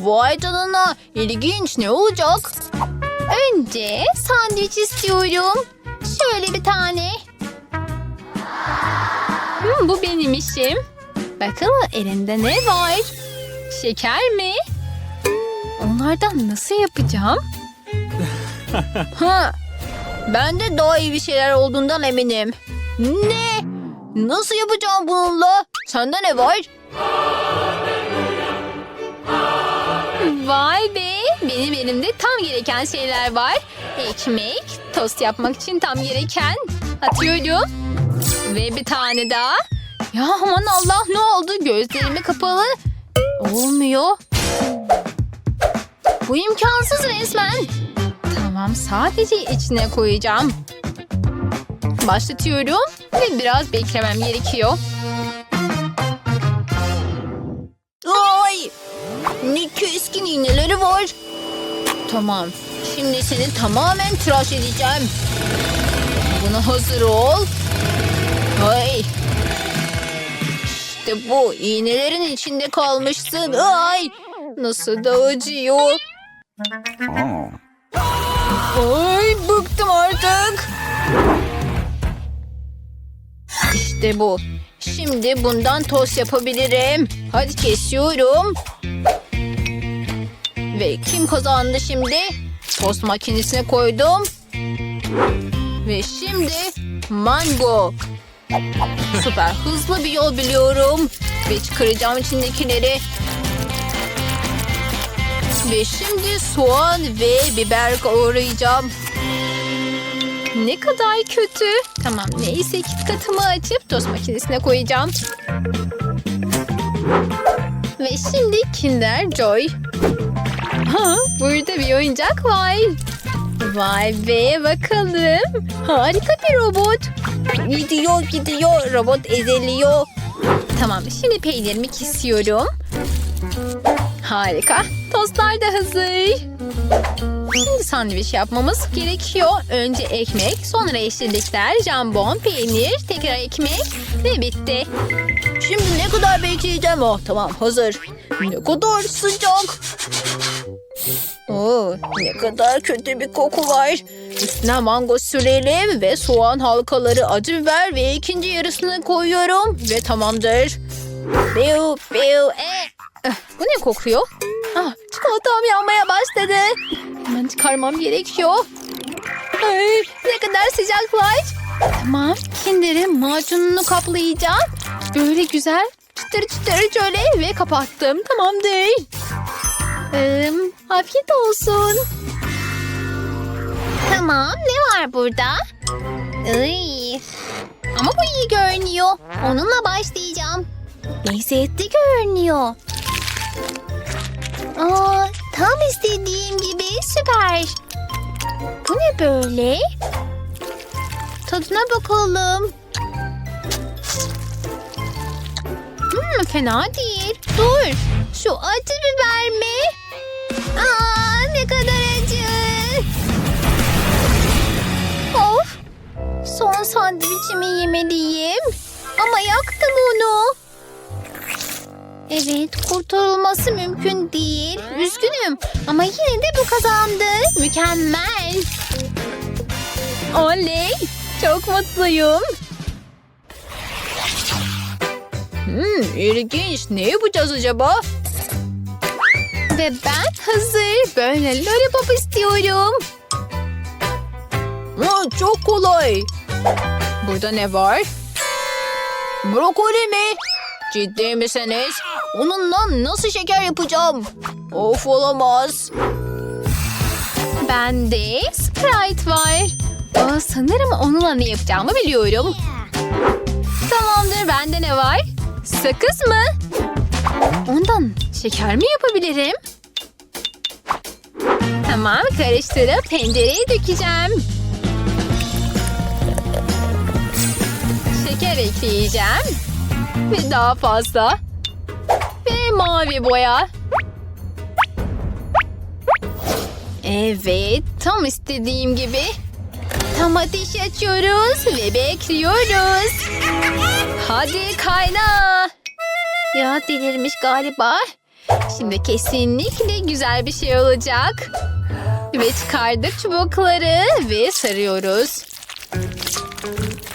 Vay canına ilginç ne olacak? Önce sandviç istiyorum. Şöyle bir tane. Hmm, bu benim işim. Bakalım elinde ne var? Şeker mi? Onlardan nasıl yapacağım? ha, ben de daha iyi bir şeyler olduğundan eminim. Ne? Nasıl yapacağım bununla? Sende ne var? Vay be! Benim elimde tam gereken şeyler var. Ekmek, tost yapmak için tam gereken. Atıyorum. Ve bir tane daha. Ya aman Allah ne oldu? Gözlerimi kapalı. Olmuyor. Bu imkansız resmen. Tamam sadece içine koyacağım. Başlatıyorum ve biraz beklemem gerekiyor. Tamam. Şimdi seni tamamen tıraş edeceğim. Buna hazır ol. Ay. İşte bu iğnelerin içinde kalmışsın. Ay. Nasıl da acıyor. Ay bıktım artık. İşte bu. Şimdi bundan tost yapabilirim. Hadi kesiyorum. Ve kim kazandı şimdi? Tost makinesine koydum. Ve şimdi mango. Süper hızlı bir yol biliyorum. Ve çıkaracağım içindekileri. Ve şimdi soğan ve biber kavuracağım. Ne kadar kötü. Tamam neyse KitKat'ımı açıp tost makinesine koyacağım. Ve şimdi Kinder Joy. Ha, burada bir oyuncak var. Vay be bakalım. Harika bir robot. Gidiyor gidiyor. Robot ezeliyor. Tamam şimdi peynirimi kesiyorum. Harika. Tostlar da hazır. Şimdi sandviç yapmamız gerekiyor. Önce ekmek, sonra yeşillikler, jambon, peynir, tekrar ekmek ve bitti. Şimdi ne kadar bekleyeceğim? Oh tamam hazır. Ne kadar sıcak. Oo, ne kadar kötü bir koku var. Üstüne mango sürelim ve soğan halkaları, acı biber ve ikinci yarısını koyuyorum ve tamamdır. Biu biu e. Eh, Bu ne kokuyor? Ah, çikolatam yanmaya başladı. Hemen çıkarmam gerekiyor. Ay, ne kadar sıcaklar. Tamam, kinderin macununu kaplayacağım. Böyle güzel çıtır çıtır şöyle ve kapattım. Tamamdır. Ee, afiyet olsun. Tamam, ne var burada? Ay. Ama bu iyi görünüyor. Onunla başlayacağım. Lezzetli görünüyor. Aa, tam istediğim gibi süper. Bu ne böyle? Tadına bakalım. Hmm, fena değil. Dur. Şu acı biber mi? Aa, ne kadar acı. Of. Son sandviçimi yemeliyim. Ama yaktım onu. Evet, kurtulması mümkün değil. Üzgünüm ama yine de bu kazandı. Mükemmel. Oley, çok mutluyum. Hmm, ilginç. Ne yapacağız acaba? Ve ben hazır. Böyle lollipop istiyorum. Aa, çok kolay. Burada ne var? Brokoli mi? Ciddi misiniz? Onunla nasıl şeker yapacağım? Of olamaz. Bende Sprite var. Aa, sanırım onunla ne yapacağımı biliyorum. Tamamdır bende ne var? Sakız mı? Ondan şeker mi yapabilirim? Tamam karıştırıp tencereye dökeceğim. Şeker ekleyeceğim. Ve daha fazla. Ve mavi boya. Evet, tam istediğim gibi. Tam ateş açıyoruz ve bekliyoruz. Hadi kayna. Ya delirmiş galiba. Şimdi kesinlikle güzel bir şey olacak. Ve çıkardık çubukları ve sarıyoruz.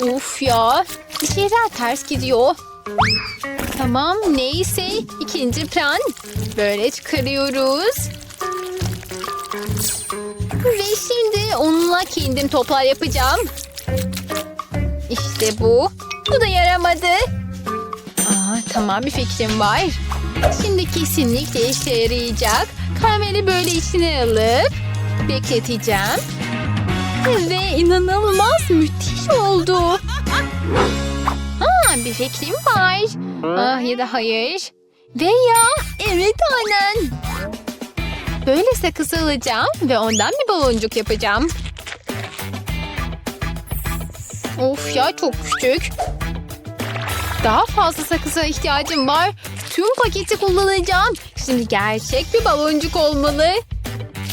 Uf ya. Bir şeyler ters gidiyor. Tamam neyse. ikinci plan. Böyle çıkarıyoruz. Ve şimdi onunla kendim toplar yapacağım. İşte bu. Bu da yaramadı. Aa, tamam bir fikrim var. Şimdi kesinlikle işe yarayacak. Karameli böyle içine alıp bekleteceğim. Ve inanılmaz müthiş oldu. Ha, bir fikrim var. Ah ya da hayır. Veya evet aynen. Böyle sakız alacağım ve ondan bir baloncuk yapacağım. Of ya çok küçük. Daha fazla sakıza ihtiyacım var. Tüm paketi kullanacağım. Şimdi gerçek bir baloncuk olmalı.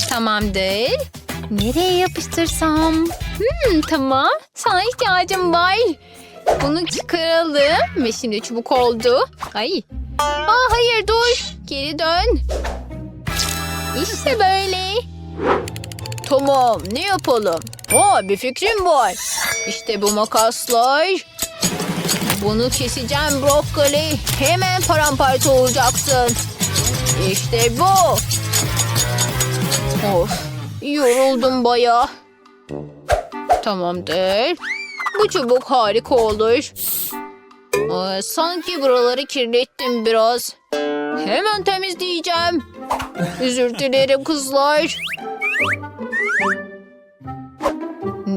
Tamamdır. Nereye yapıştırsam? Hmm, tamam. Sana ihtiyacım var. Bunu çıkaralım. Ve şimdi çubuk oldu. Ay. Aa, hayır dur. Geri dön. İşte böyle. Tamam ne yapalım? Aa, bir fikrim var. İşte bu makaslar. Bunu keseceğim brokoli. Hemen paramparça olacaksın. İşte bu. Of yoruldum baya. Tamamdır. Bu çubuk harika olur. Aa, sanki buraları kirlettim biraz. Hemen temizleyeceğim. Özür dilerim kızlar.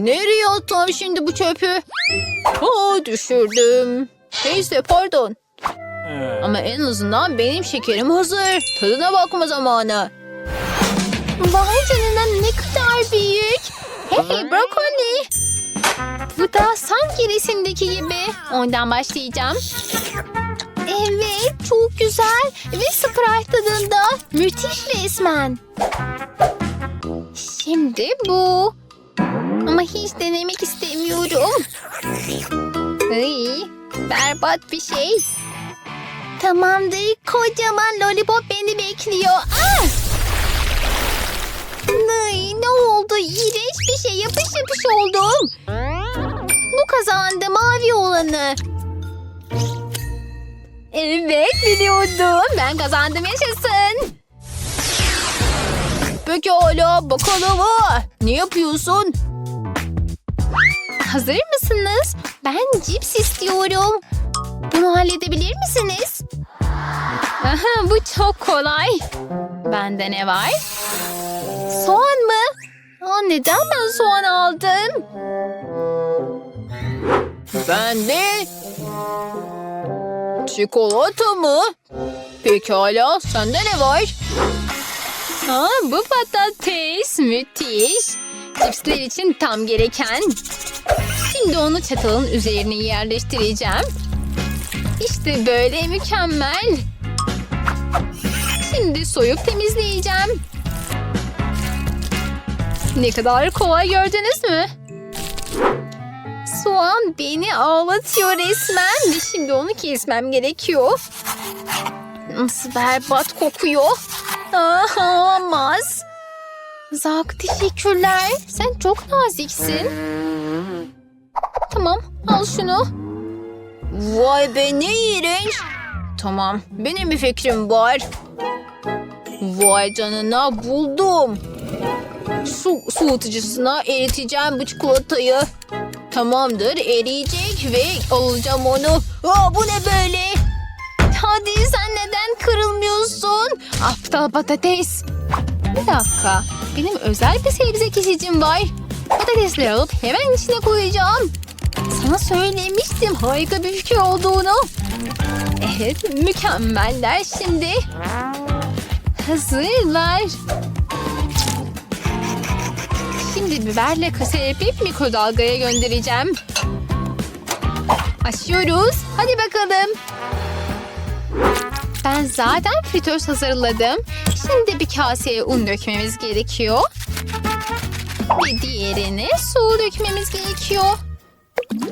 Nereye attım şimdi bu çöpü? Aa, düşürdüm. Neyse pardon. Ama en azından benim şekerim hazır. Tadına bakma zamanı. Vay canına ne kadar büyük. Hey brokoli. Bu da sanki resimdeki gibi. Ondan başlayacağım. Evet çok güzel ve Sprite tadında. Müthiş resmen. Şimdi bu. Ama hiç denemek istemiyorum. Ay, berbat bir şey. Tamamdır. Kocaman lollipop beni bekliyor. Ah! Ay, ne oldu? İğrenç bir şey. Yapış yapış oldum. Bu kazandı mavi olanı. Evet biliyordum. Ben kazandım yaşasın. Peki hala bakalım. ha. Ne yapıyorsun? Hazır mısınız? Ben cips istiyorum. Bunu halledebilir misiniz? Aha, bu çok kolay. Bende ne var? Soğan mı? Aa, neden ben soğan aldım? Bende çikolata mı? Pekala sende ne var? Aa, bu patates müthiş. Cipsler için tam gereken. Şimdi onu çatalın üzerine yerleştireceğim. İşte böyle mükemmel. Şimdi soyup temizleyeceğim. Ne kadar kolay gördünüz mü? Soğan beni ağlatıyor resmen. Şimdi onu kesmem gerekiyor. Nasıl berbat kokuyor. Ah, olamaz. Zak teşekkürler. Sen çok naziksin. Tamam al şunu. Vay be ne iğrenç. Tamam benim bir fikrim var. Vay canına buldum. Su soğutucusuna eriteceğim bu çikolatayı. Tamamdır eriyecek ve alacağım onu. Aa, bu ne böyle? Hadi sen neden kırılmıyorsun? Aptal patates. Bir dakika. Benim özel bir sebze kesicim var. Patatesleri alıp hemen içine koyacağım. Sana söylemiştim harika bir fikir olduğunu. Evet mükemmeller şimdi. Hazırlar. Şimdi biberle kase yapıp mikrodalgaya göndereceğim. Açıyoruz. Hadi bakalım. Ben zaten fritöz hazırladım. Şimdi bir kaseye un dökmemiz gerekiyor. Ve diğerine su dökmemiz gerekiyor.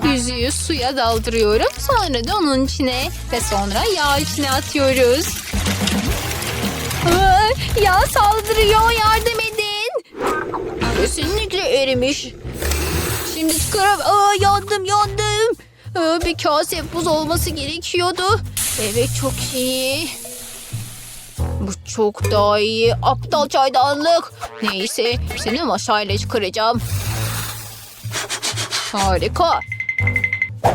Yüzüğü suya daldırıyorum. Sonra da onun içine ve sonra yağ içine atıyoruz. Ya saldırıyor yardım edin. Kesinlikle erimiş. Şimdi çıkarım. Aa, yandım yandım. Aa, bir kase buz olması gerekiyordu. Evet çok iyi. Bu çok daha iyi. Aptal çaydanlık. Neyse seni maşayla çıkaracağım. Harika.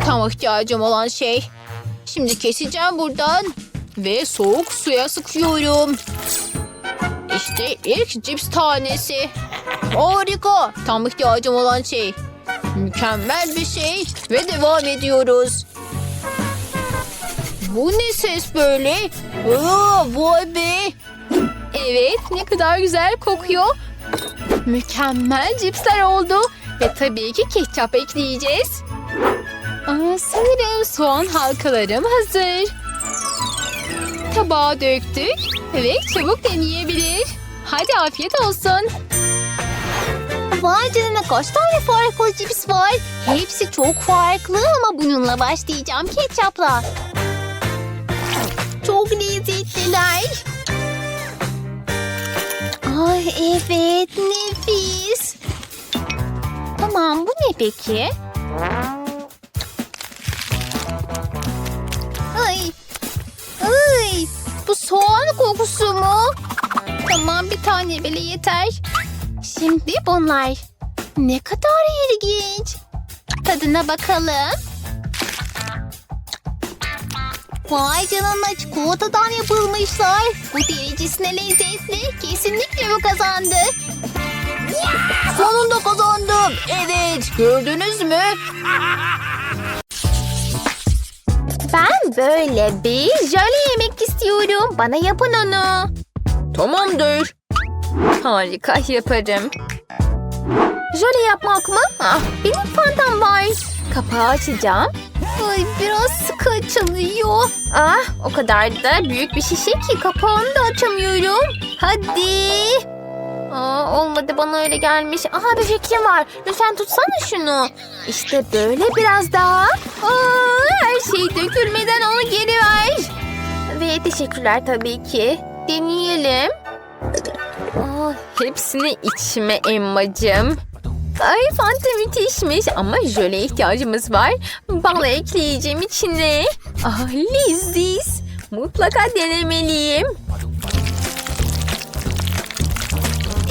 Tam ihtiyacım olan şey. Şimdi keseceğim buradan. Ve soğuk suya sıkıyorum. İşte ilk cips tanesi. Harika. Tam ihtiyacım olan şey. Mükemmel bir şey. Ve devam ediyoruz. Bu ne ses böyle? Aa, vay be. Evet ne kadar güzel kokuyor. Mükemmel cipsler oldu. Ve tabii ki ketçap ekleyeceğiz. Aa, sanırım soğan halkalarım hazır. Tabağa döktük ve çabuk deneyebilir. Hadi afiyet olsun. Vay canına kaç tane farklı cips var. Hepsi çok farklı ama bununla başlayacağım ketçapla. Lezzetliler. Ay evet nefis. Tamam bu ne peki? Ay. Ay. Bu soğan kokusu mu? Tamam bir tane bile yeter. Şimdi bunlar. Ne kadar ilginç. Tadına bakalım. Vay canına çikolatadan yapılmışlar. Bu derecesine lezzetli. Kesinlikle bu kazandı. Sonunda kazandım. Evet gördünüz mü? Ben böyle bir jöle yemek istiyorum. Bana yapın onu. Tamamdır. Harika yaparım. Jöle yapmak mı? Ah, benim fantam var. Kapağı açacağım. Ay biraz sıkı açılıyor. Ah o kadar da büyük bir şişe ki kapağını da açamıyorum. Hadi. Aa, olmadı bana öyle gelmiş. Aha bir fikrim var. Lütfen tutsana şunu. İşte böyle biraz daha. Aa, her şey dökülmeden onu geri ver. Ve teşekkürler tabii ki. Deneyelim. Aa, hepsini içime emmacım. Ay fanta müthişmiş ama jöle ihtiyacımız var. Bal ekleyeceğim içine. Ah leziz. Mutlaka denemeliyim.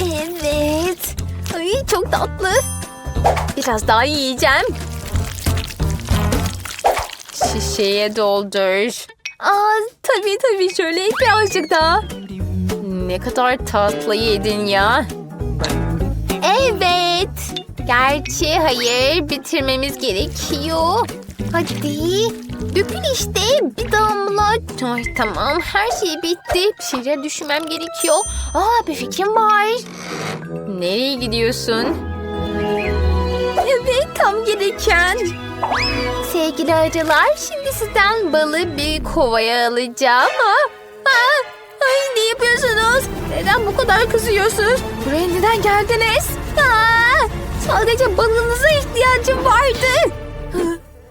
Evet. Ay çok tatlı. Biraz daha yiyeceğim. Şişeye doldur. Aa tabii tabii şöyle birazcık daha. Ne kadar tatlı yedin ya. Evet. Gerçi hayır bitirmemiz gerekiyor. Hadi. Dökül işte bir damla. Ay tamam her şey bitti. Bir şeyler düşünmem gerekiyor. Aa bir fikrim var. Nereye gidiyorsun? Evet tam gereken. Sevgili arılar şimdi sizden balı bir kovaya alacağım. Aa, aa, ay ne yapıyorsunuz? Neden bu kadar kızıyorsunuz? Buraya neden geldiniz? Aa, sadece balınıza ihtiyacım vardı.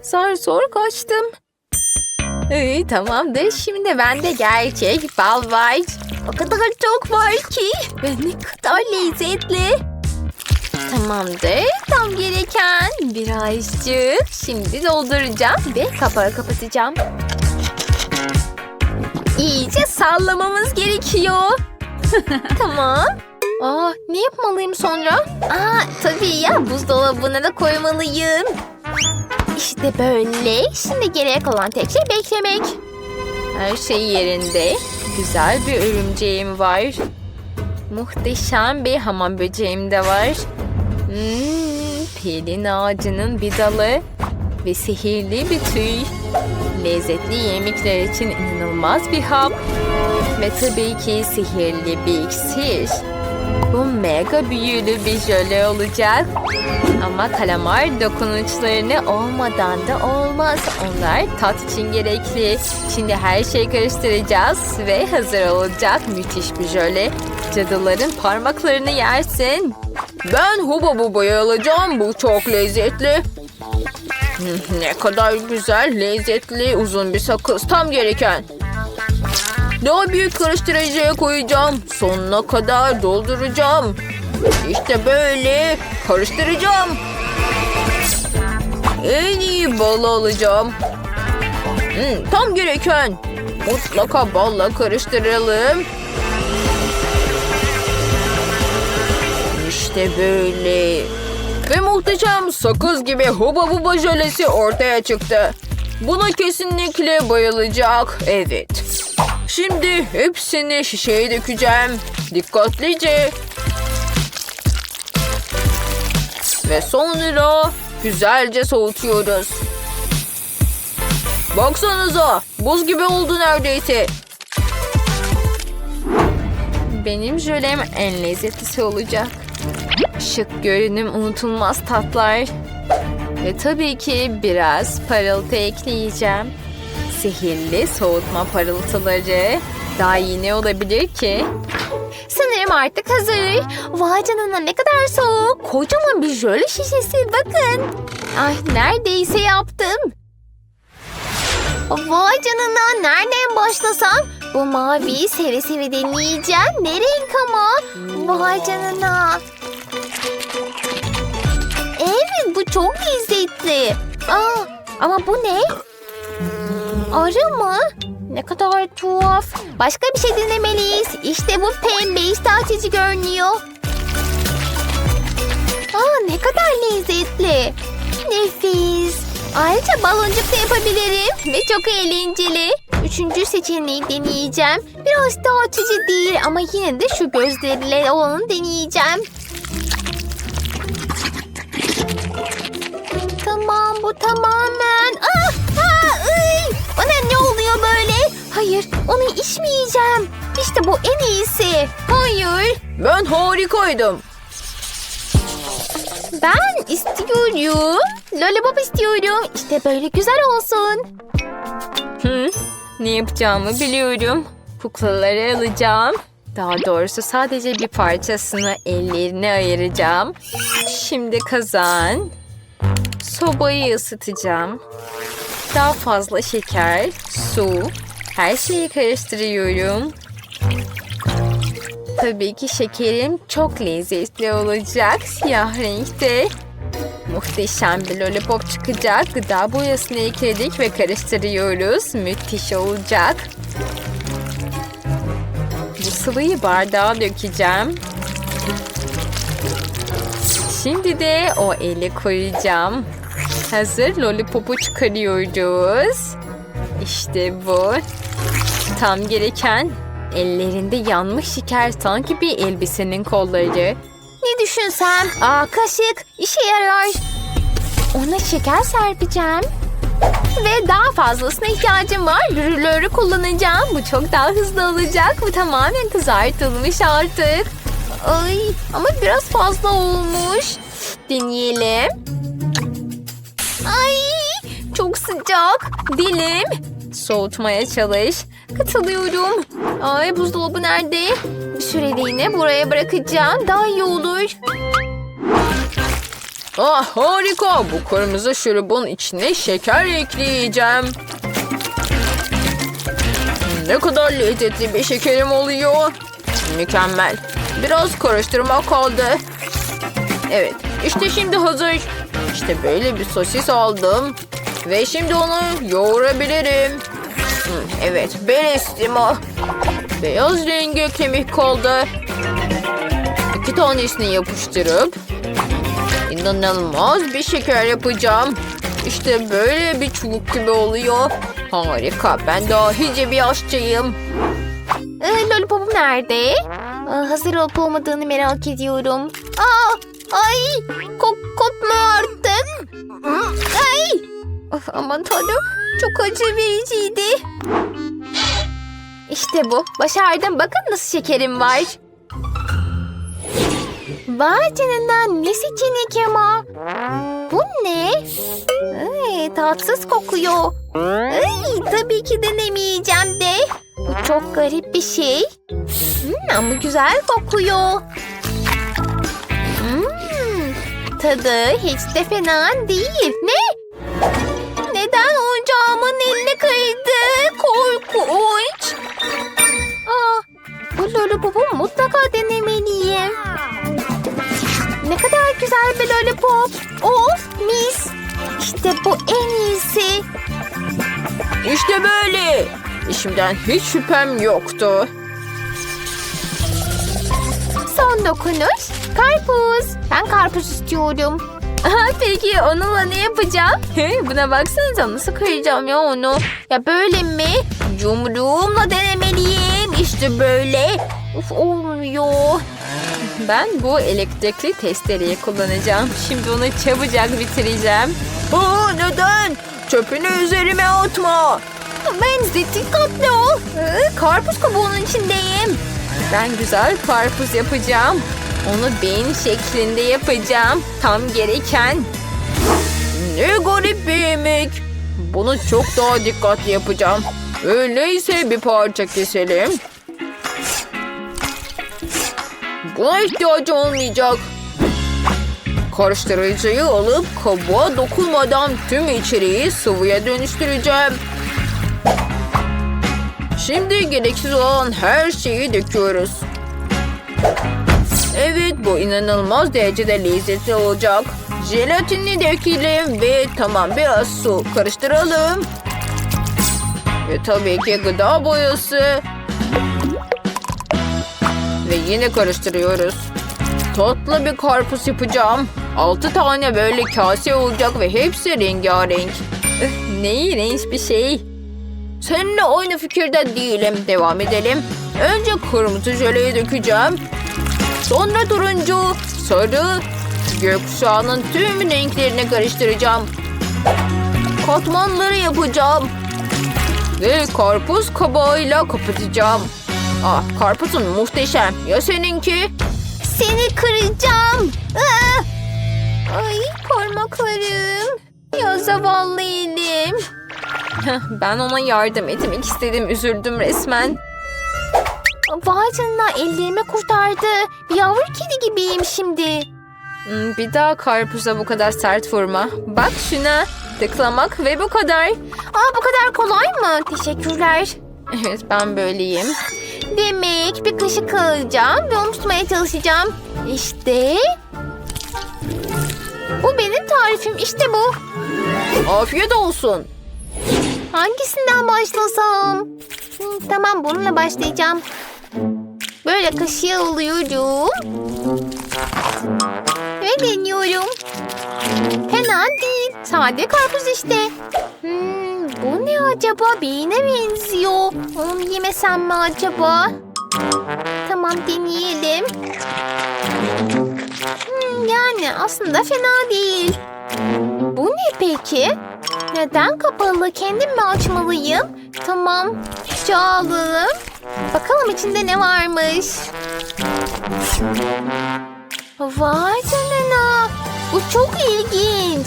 Zar zor kaçtım. İyi tamamdır. Şimdi bende gerçek bal var. O kadar çok var ki. Ve ne kadar lezzetli. Tamamdır. Tam gereken birazcık. Şimdi dolduracağım ve kapağı kapatacağım. İyice sallamamız gerekiyor. tamam. Aa, ne yapmalıyım sonra? Aa, tabii ya buzdolabına da koymalıyım. İşte böyle. Şimdi geriye kalan tek şey beklemek. Her şey yerinde. Güzel bir örümceğim var. Muhteşem bir hamam böceğim de var. Hmm, pelin ağacının bir dalı ve sihirli bir tüy. Lezzetli yemekler için inanılmaz bir hap. Ve tabii ki sihirli bir iksir. Bu mega büyülü bir jöle olacak. Ama kalamar dokunuşlarını olmadan da olmaz. Onlar tat için gerekli. Şimdi her şeyi karıştıracağız ve hazır olacak müthiş bir jöle. Cadıların parmaklarını yersin. Ben huba bubayı alacağım. Bu çok lezzetli. Ne kadar güzel, lezzetli, uzun bir sakız. Tam gereken. Daha büyük karıştırıcıya koyacağım. Sonuna kadar dolduracağım. İşte böyle karıştıracağım. En iyi balı alacağım. Hmm, tam gereken. Mutlaka balla karıştıralım. İşte böyle. Ve muhteşem sakız gibi huba buba jölesi ortaya çıktı. Buna kesinlikle bayılacak. Evet. Şimdi hepsini şişeye dökeceğim. Dikkatlice. Ve sonra güzelce soğutuyoruz. Baksanıza buz gibi oldu neredeyse. Benim jölem en lezzetlisi olacak. Şık görünüm unutulmaz tatlar. Ve tabii ki biraz parıltı ekleyeceğim. Sihirli soğutma parıltıları. Daha iyi ne olabilir ki? Sanırım artık hazır. Vay canına ne kadar soğuk. Kocaman bir jöle şişesi bakın. Ay neredeyse yaptım. Vay canına nereden başlasam? Bu maviyi seve seve deneyeceğim. Ne renk ama? Vay canına. Evet bu çok lezzetli. Aa, ama bu ne? Arı mı? Ne kadar tuhaf. Başka bir şey denemeliyiz. İşte bu pembe iştah açıcı görünüyor. Aa, ne kadar lezzetli. Nefis. Ayrıca baloncuk da yapabilirim ve çok eğlenceli. Üçüncü seçeneği deneyeceğim. Biraz daha açıcı değil ama yine de şu gözleriyle olanı deneyeceğim. Tamam bu tamamen. Ah, oluyor böyle? Hayır onu içmeyeceğim. İşte bu en iyisi. Hayır. Ben harikaydım. Ben istiyorum. Lollipop istiyorum. İşte böyle güzel olsun. Hı, ne yapacağımı biliyorum. Kuklaları alacağım. Daha doğrusu sadece bir parçasını ellerine ayıracağım. Şimdi kazan. Sobayı ısıtacağım. Daha fazla şeker, su, her şeyi karıştırıyorum. Tabii ki şekerim çok lezzetli olacak. Siyah renkte. Muhteşem bir lollipop çıkacak. Gıda boyasını ekledik ve karıştırıyoruz. Müthiş olacak. Bu sıvıyı bardağa dökeceğim. Şimdi de o eli koyacağım. Hazır lollipopu çıkarıyoruz. İşte bu. Tam gereken ellerinde yanmış şeker sanki bir elbisenin kolları. Ne düşünsem? Aa kaşık işe yarar. Ona şeker serpeceğim. Ve daha fazlasına ihtiyacım var. Rülörü kullanacağım. Bu çok daha hızlı olacak. Bu tamamen kızartılmış artık. Ay ama biraz fazla olmuş. Deneyelim. Ay çok sıcak. Dilim. Soğutmaya çalış. Katılıyorum. Ay buzdolabı nerede? Bir süreliğine buraya bırakacağım. Daha iyi olur. Ah harika. Bu kırmızı şurubun içine şeker ekleyeceğim. Ne kadar lezzetli bir şekerim oluyor. Mükemmel. Biraz karıştırma kaldı. Evet, işte şimdi hazır. İşte böyle bir sosis aldım. Ve şimdi onu yoğurabilirim. Evet, Belestimo. Beyaz rengi kemik kaldı. İki tanesini yapıştırıp inanılmaz bir şeker yapacağım. İşte böyle bir çubuk gibi oluyor. Harika, ben dahice bir aşçıyım. Ee, lollipopum nerede? Aa, hazır olup olmadığını merak ediyorum. Aa, ay, kok kopma artık. Ay. Of, aman tanrım, çok acı vericiydi. İşte bu, başardım. Bakın nasıl şekerim var. Vay canına ne seçenek ama. Bu ne? Ay, tatsız kokuyor. Ay, tabii ki denemeyeceğim de. Bu çok garip bir şey. Hmm, ama güzel kokuyor. Tadı hiç de fena değil. Ne? Neden oyuncağımın eline kaydı? Korkunç. lollipopu mutlaka denemeliyim. Ne kadar güzel bir lollipop. Of mis. İşte bu en iyisi. İşte böyle. İşimden hiç şüphem yoktu. Son dokunuş. Karpuz. Ben karpuz istiyorum. Peki onunla ne yapacağım? Buna baksanıza nasıl kıracağım ya onu. Ya böyle mi? Yumruğumla denemeliyim. İşte böyle. Of olmuyor. Ben bu elektrikli testereyi kullanacağım. Şimdi onu çabucak bitireceğim. Aa, neden? Çöpünü üzerime atma. Ben dikkatli ol. Karpuz kabuğunun içindeyim. Ben güzel karpuz yapacağım. Onu beyin şeklinde yapacağım. Tam gereken. Ne garip bir yemek. Bunu çok daha dikkatli yapacağım. Öyleyse bir parça keselim. Buna ihtiyacı olmayacak. Karıştırıcıyı alıp kabuğa dokunmadan tüm içeriği sıvıya dönüştüreceğim. Şimdi gereksiz olan her şeyi döküyoruz. Evet bu inanılmaz derecede lezzetli olacak. Jelatinini dökelim ve tamam biraz su karıştıralım. Ve tabii ki gıda boyası. Ve yine karıştırıyoruz. Tatlı bir karpuz yapacağım. Altı tane böyle kase olacak ve hepsi rengarenk. Ne iğrenç bir şey. Seninle aynı fikirde değilim. Devam edelim. Önce kırmızı jöleyi dökeceğim. Sonra turuncu, sarı, gökkuşağının tüm renklerini karıştıracağım. Katmanları yapacağım. Ve karpuz kabağıyla kapatacağım. Ah, karpuzun muhteşem. Ya seninki? Seni kıracağım. Aa! Ay parmaklarım. Ya zavallı. Ben ona yardım etmek istedim. Üzüldüm resmen. Vay canına ellerimi kurtardı. Bir yavru kedi gibiyim şimdi. Hmm, Bir daha karpuza bu kadar sert vurma. Bak şuna. Tıklamak ve bu kadar. Aa bu kadar kolay mı? Teşekkürler. Evet ben böyleyim. Demek bir kaşık alacağım ve onu tutmaya çalışacağım. İşte. Bu benim tarifim. İşte bu. Afiyet olsun. Hangisinden başlasam? Hmm, tamam bununla başlayacağım. Böyle kaşığı alıyorum. Ve deniyorum. Fena değil. Sade karpuz işte. Hmm, bu ne acaba? Beyine benziyor. Onu yemesem mi acaba? Tamam deneyelim. Hmm, yani aslında fena değil. Bu ne peki? Neden kapalı? Kendim mi açmalıyım? Tamam. Çalalım. Bakalım içinde ne varmış. Vay canına. Bu çok ilginç.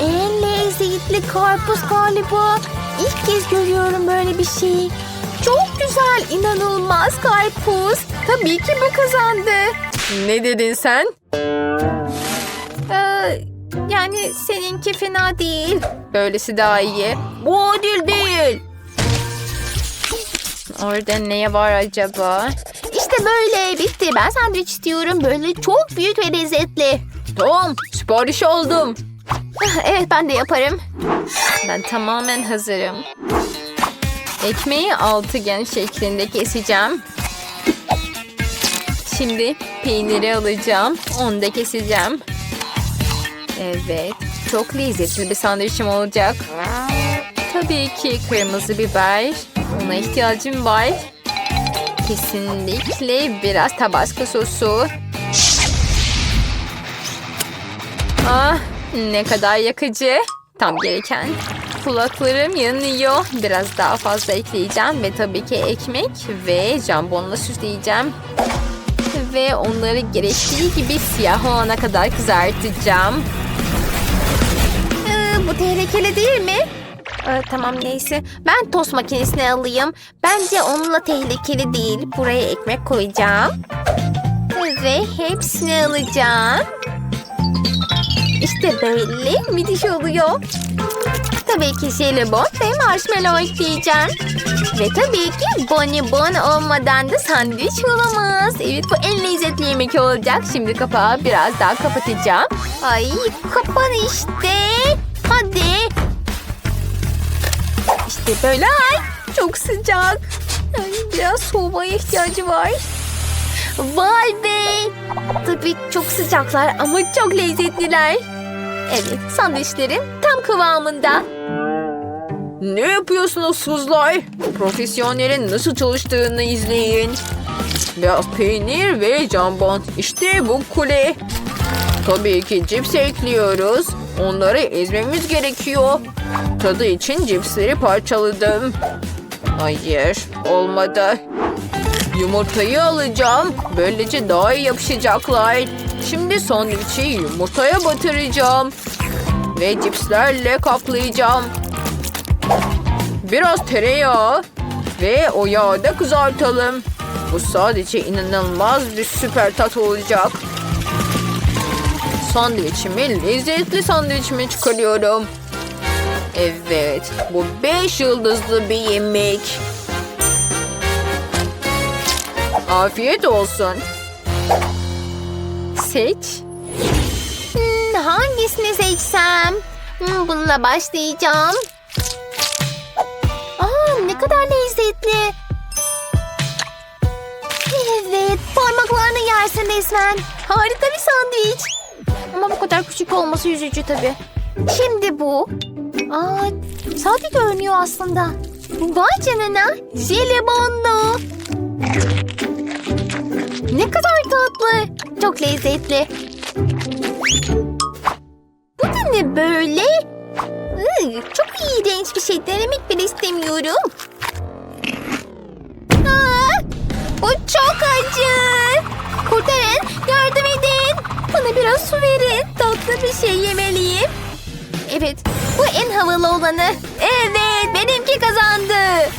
En lezzetli karpuz galiba. İlk kez görüyorum böyle bir şey. Çok güzel, inanılmaz karpuz. Tabii ki bu kazandı. Ne dedin sen? Ee, yani seninki fena değil. Böylesi daha iyi. Bu adil değil. Orada ne var acaba? İşte böyle bitti. Ben sandviç istiyorum. Böyle çok büyük ve lezzetli. Tamam, sipariş aldım. Evet ben de yaparım. Ben tamamen hazırım. Ekmeği altıgen şeklinde keseceğim. Şimdi peyniri alacağım. Onu da keseceğim. Evet. Çok lezzetli bir sandviçim olacak. Tabii ki kırmızı biber. Ona ihtiyacım var. Kesinlikle biraz tabasco sosu. Ah ne kadar yakıcı. Tam gereken. Kulaklarım yanıyor. Biraz daha fazla ekleyeceğim ve tabii ki ekmek ve jambonla süsleyeceğim. Ve onları gerektiği gibi siyah olana kadar kızartacağım. Bu tehlikeli değil mi? Ee, tamam neyse. Ben tost makinesini alayım. Bence onunla tehlikeli değil. Buraya ekmek koyacağım. Ve hepsini alacağım. İşte böyle müthiş oluyor. tabii ki jelibon ve marshmallow ekleyeceğim. Ve tabii ki bonibon olmadan da sandviç olamaz. Evet bu en lezzetli yemek olacak. Şimdi kapağı biraz daha kapatacağım. Ay kapan işte. İşte böyle. Ay çok sıcak. Ay, biraz soğumaya ihtiyacı var. Vay be. Tabii çok sıcaklar ama çok lezzetliler. Evet sandviçlerim tam kıvamında. Ne yapıyorsunuz kızlar? Profesyonelin nasıl çalıştığını izleyin. Biraz peynir ve jambon. İşte bu kule. Tabii ki cips ekliyoruz. Onları ezmemiz gerekiyor. Tadı için cipsleri parçaladım. Hayır, olmadı. Yumurtayı alacağım. Böylece daha iyi yapışacaklar. Şimdi sandviçi yumurtaya batıracağım. Ve cipslerle kaplayacağım. Biraz tereyağı ve o yağı da kızartalım. Bu sadece inanılmaz bir süper tat olacak. Sandviçimi, lezzetli sandviçimi çıkarıyorum. Evet, bu beş yıldızlı bir yemek. Afiyet olsun. Seç. Hmm, hangisini seçsem? Hmm, bununla başlayacağım. Aa, ne kadar lezzetli. Evet, parmaklarını yersin resmen. Harika bir sandviç. Ama bu kadar küçük olması üzücü tabii. Şimdi bu. Aa, sade görünüyor aslında. Vay canına, jelibonlu. Ne kadar tatlı. Çok lezzetli. Bu da ne böyle? Iı, çok iğrenç bir şey. Denemek bile istemiyorum. Aa, bu çok acı. Kurtarın, yardım edin. Bana biraz su verin. Tatlı bir şey yemeliyim. Evet, bu en havalı olanı. Evet, benimki kazandı.